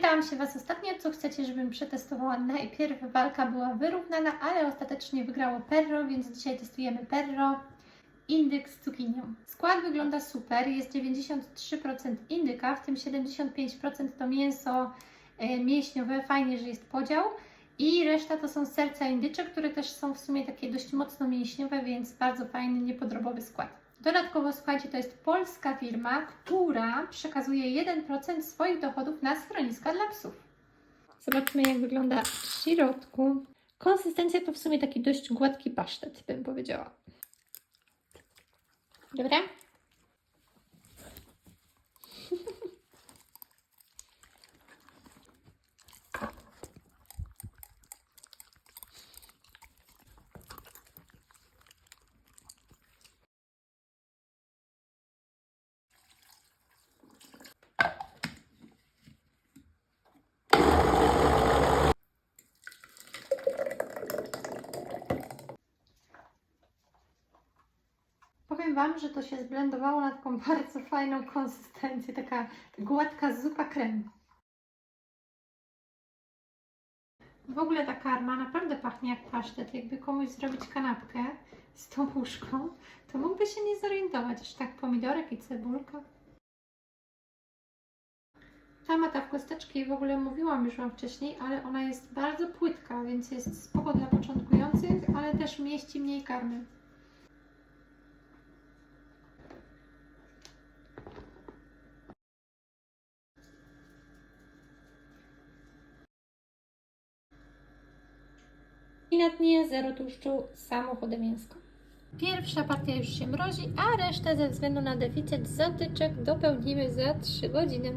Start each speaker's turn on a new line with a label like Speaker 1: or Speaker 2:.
Speaker 1: Pytałam się Was ostatnio, co chcecie, żebym przetestowała. Najpierw walka była wyrównana, ale ostatecznie wygrało Perro, więc dzisiaj testujemy Perro. Indyk z cukinią. Skład wygląda super, jest 93% indyka, w tym 75% to mięso e, mięśniowe, fajnie, że jest podział. I reszta to są serca indycze, które też są w sumie takie dość mocno mięśniowe, więc bardzo fajny, niepodrobowy skład. Dodatkowo, słuchajcie, to jest polska firma, która przekazuje 1% swoich dochodów na schroniska dla psów. Zobaczmy, jak wygląda w środku. Konsystencja to w sumie taki dość gładki pasztet, bym powiedziała. Dobra? Powiem Wam, że to się zblendowało na taką bardzo fajną konsystencję, taka gładka zupa krem. W ogóle ta karma naprawdę pachnie jak pasztet. Jakby komuś zrobić kanapkę z tą puszką, to mógłby się nie zorientować, że tak pomidorek i cebulka. Ta ta w kosteczki w ogóle mówiłam już Wam wcześniej, ale ona jest bardzo płytka, więc jest spoko dla początkujących, ale też mieści mniej karmy. Na dnie zero tłuszczu, samo chode mięsko. Pierwsza partia już się mrozi, a resztę ze względu na deficyt zatyczek dopełnimy za 3 godziny.